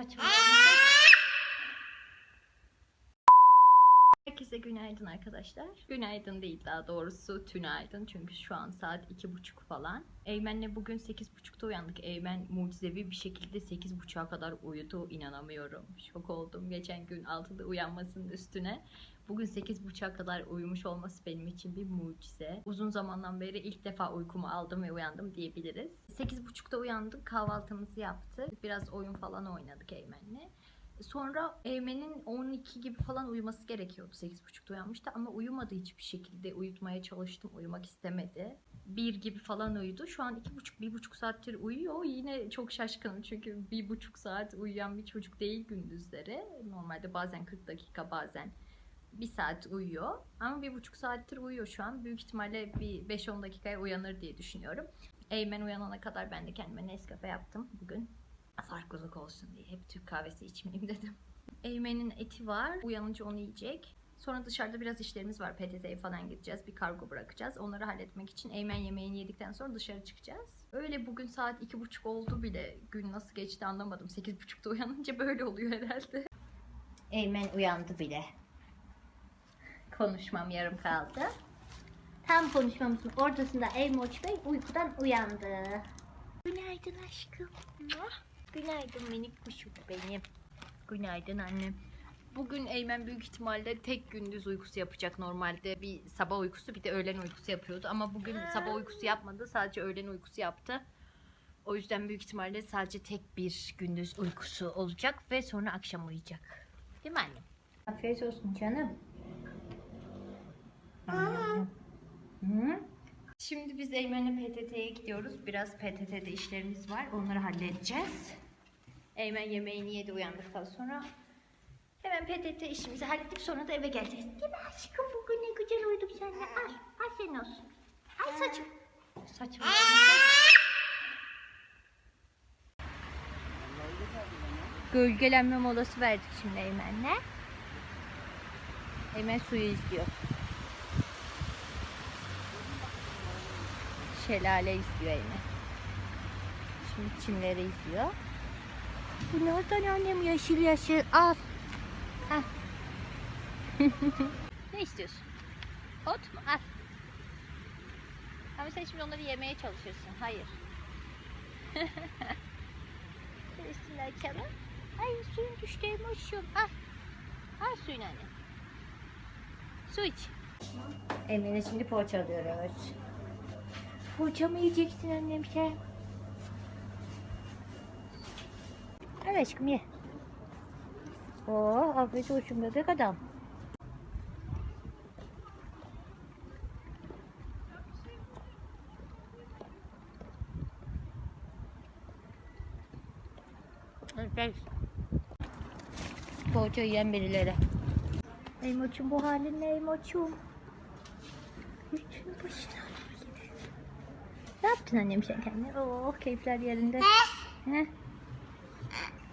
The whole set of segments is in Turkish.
Saçmalama. Günaydın arkadaşlar. Günaydın değil daha doğrusu tünaydın. Çünkü şu an saat iki buçuk falan. Eymen'le bugün sekiz buçukta uyandık. Eymen mucizevi bir şekilde sekiz buçuğa kadar uyudu. İnanamıyorum. Şok oldum. Geçen gün 6'da uyanmasının üstüne. Bugün sekiz buçuğa kadar uyumuş olması benim için bir mucize. Uzun zamandan beri ilk defa uykumu aldım ve uyandım diyebiliriz. Sekiz buçukta uyandık. Kahvaltımızı yaptık. Biraz oyun falan oynadık Eymen'le. Sonra Eymen'in 12 gibi falan uyuması gerekiyordu. 8.30'da uyanmıştı ama uyumadı hiçbir şekilde. Uyutmaya çalıştım. Uyumak istemedi. 1 gibi falan uyudu. Şu an 2,5-1,5 saattir uyuyor. Yine çok şaşkınım çünkü 1,5 saat uyuyan bir çocuk değil gündüzleri. Normalde bazen 40 dakika bazen 1 saat uyuyor. Ama 1,5 saattir uyuyor şu an. Büyük ihtimalle bir 5-10 dakikaya uyanır diye düşünüyorum. Eymen uyanana kadar ben de kendime Nescafe yaptım bugün farklılık olsun diye hep Türk kahvesi içmeyeyim dedim. Eymen'in eti var. Uyanınca onu yiyecek. Sonra dışarıda biraz işlerimiz var. PTT'ye falan gideceğiz. Bir kargo bırakacağız. Onları halletmek için Eymen yemeğini yedikten sonra dışarı çıkacağız. Öyle bugün saat iki buçuk oldu bile. Gün nasıl geçti anlamadım. Sekiz buçukta uyanınca böyle oluyor herhalde. Eymen uyandı bile. Konuşmam yarım kaldı. Tam konuşmamızın ortasında Elmoç Bey uykudan uyandı. Günaydın aşkım. Günaydın minik kuşum benim. Günaydın annem. Bugün Eymen büyük ihtimalle tek gündüz uykusu yapacak normalde. Bir sabah uykusu bir de öğlen uykusu yapıyordu. Ama bugün sabah uykusu yapmadı. Sadece öğlen uykusu yaptı. O yüzden büyük ihtimalle sadece tek bir gündüz uykusu olacak ve sonra akşam uyuyacak. Değil mi annem? Afiyet olsun canım. Hı? Şimdi biz Eymen'le PTT'ye gidiyoruz. Biraz PTT'de işlerimiz var. Onları halledeceğiz. Eymen yemeğini yedi uyandıktan sonra hemen PTT işimizi halledip sonra da eve geleceğiz. Değil mi aşkım? Bugün ne güzel uyuduk seninle. Al, al senin olsun. Al saçım. Saçım. Gölgelenme molası verdik şimdi Eymen'le. Eymen suyu izliyor. Şelale izliyor Eymen. Şimdi çimleri izliyor. Bu nereden annem yeşil yeşil al. Ne istiyorsun? Ot mu? Al. Ama sen şimdi onları yemeye çalışırsın. Hayır. Şöyle üstünü açalım. Ay suyun düştü Emoş'um. Al. Al suyunu anne. Su iç. Emine şimdi poğaça alıyoruz. Poğaça mı yiyeceksin annem sen? Al aşkım ye. Oo, afiyet olsun bebek adam. Evet. Poğaça yiyen birileri. Eymoç'um bu halin ne Eymoç'um? Üstünü başına ne yaptın annem sen kendine? Oh keyifler yerinde. Heh.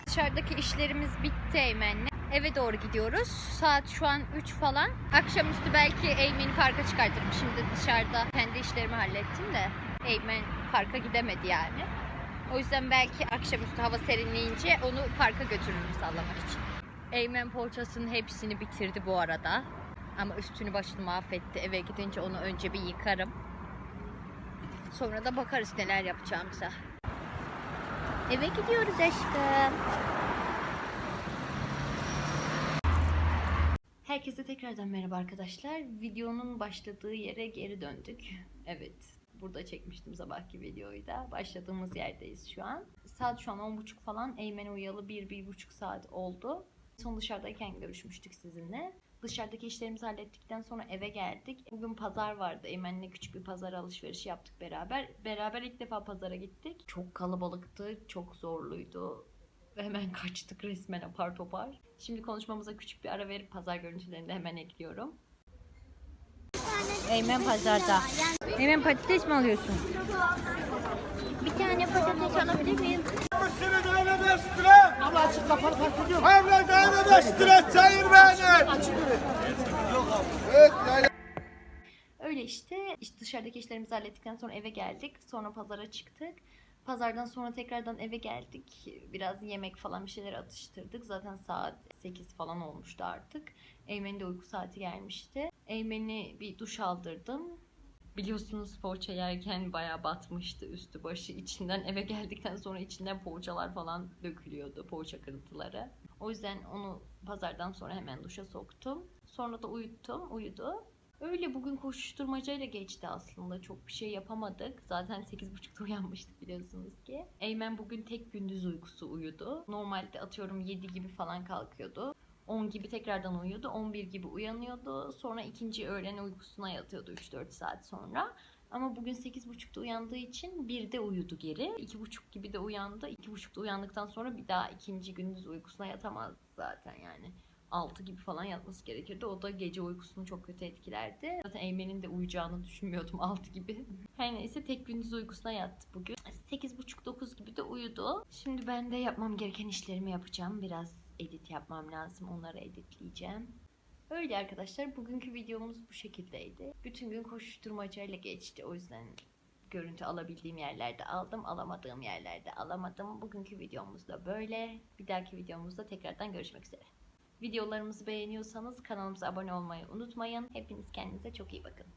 Dışarıdaki işlerimiz bitti Eymen'le. Eve doğru gidiyoruz. Saat şu an 3 falan. Akşamüstü belki Eymen'i parka çıkartırım. Şimdi dışarıda kendi işlerimi hallettim de Eymen parka gidemedi yani. O yüzden belki akşamüstü hava serinleyince onu parka götürürüm sallamak için. Eymen poğaçasının hepsini bitirdi bu arada. Ama üstünü başını mahvetti. Eve gidince onu önce bir yıkarım. Sonra da bakarız neler yapacağımıza. Eve gidiyoruz aşkım. Herkese tekrardan merhaba arkadaşlar. Videonun başladığı yere geri döndük. Evet. Burada çekmiştim sabahki videoyu da. Başladığımız yerdeyiz şu an. Saat şu an 10.30 falan. Eymen uyalı 1-1.5 saat oldu. Son dışarıdayken görüşmüştük sizinle. Dışarıdaki işlerimizi hallettikten sonra eve geldik. Bugün pazar vardı. Eymen'le küçük bir pazar alışverişi yaptık beraber. Beraber ilk defa pazara gittik. Çok kalabalıktı, çok zorluydu. Ve hemen kaçtık resmen apar topar. Şimdi konuşmamıza küçük bir ara verip pazar görüntülerini de hemen ekliyorum. Eymen pazarda. Eymen patates mi alıyorsun? Bir tane patates alabilir miyim? Ama açık kapalı fark ediyor. Abla tane beş lira çayır benim. Açık Evet tane. Öyle işte, işte dışarıdaki işlerimizi hallettikten sonra eve geldik. Sonra pazara çıktık. Pazardan sonra tekrardan eve geldik. Biraz yemek falan bir şeyler atıştırdık. Zaten saat 8 falan olmuştu artık. Eymen'in de uyku saati gelmişti. Eymen'i bir duş aldırdım. Biliyorsunuz poğaça yerken bayağı batmıştı üstü başı. içinden eve geldikten sonra içinden poğaçalar falan dökülüyordu. Poğaça kırıntıları. O yüzden onu pazardan sonra hemen duşa soktum. Sonra da uyuttum. Uyudu. Öyle bugün koşuşturmacayla geçti aslında. Çok bir şey yapamadık. Zaten 8.30'da uyanmıştık biliyorsunuz ki. Eymen bugün tek gündüz uykusu uyudu. Normalde atıyorum 7 gibi falan kalkıyordu. 10 gibi tekrardan uyuyordu. 11 gibi uyanıyordu. Sonra ikinci öğlen uykusuna yatıyordu 3-4 saat sonra. Ama bugün 8.30'da uyandığı için 1'de uyudu geri. 2.30 gibi de uyandı. 2.30'da uyandıktan sonra bir daha ikinci gündüz uykusuna yatamaz zaten yani. 6 gibi falan yatması gerekirdi. O da gece uykusunu çok kötü etkilerdi. Zaten Eymen'in de uyuyacağını düşünmüyordum 6 gibi. Her neyse tek gündüz uykusuna yattı bugün. 8.30-9 gibi de uyudu. Şimdi ben de yapmam gereken işlerimi yapacağım. Biraz edit yapmam lazım. Onları editleyeceğim. Öyle arkadaşlar. Bugünkü videomuz bu şekildeydi. Bütün gün koşuşturmacayla geçti. O yüzden görüntü alabildiğim yerlerde aldım. Alamadığım yerlerde alamadım. Bugünkü videomuz da böyle. Bir dahaki videomuzda tekrardan görüşmek üzere. Videolarımızı beğeniyorsanız kanalımıza abone olmayı unutmayın. Hepiniz kendinize çok iyi bakın.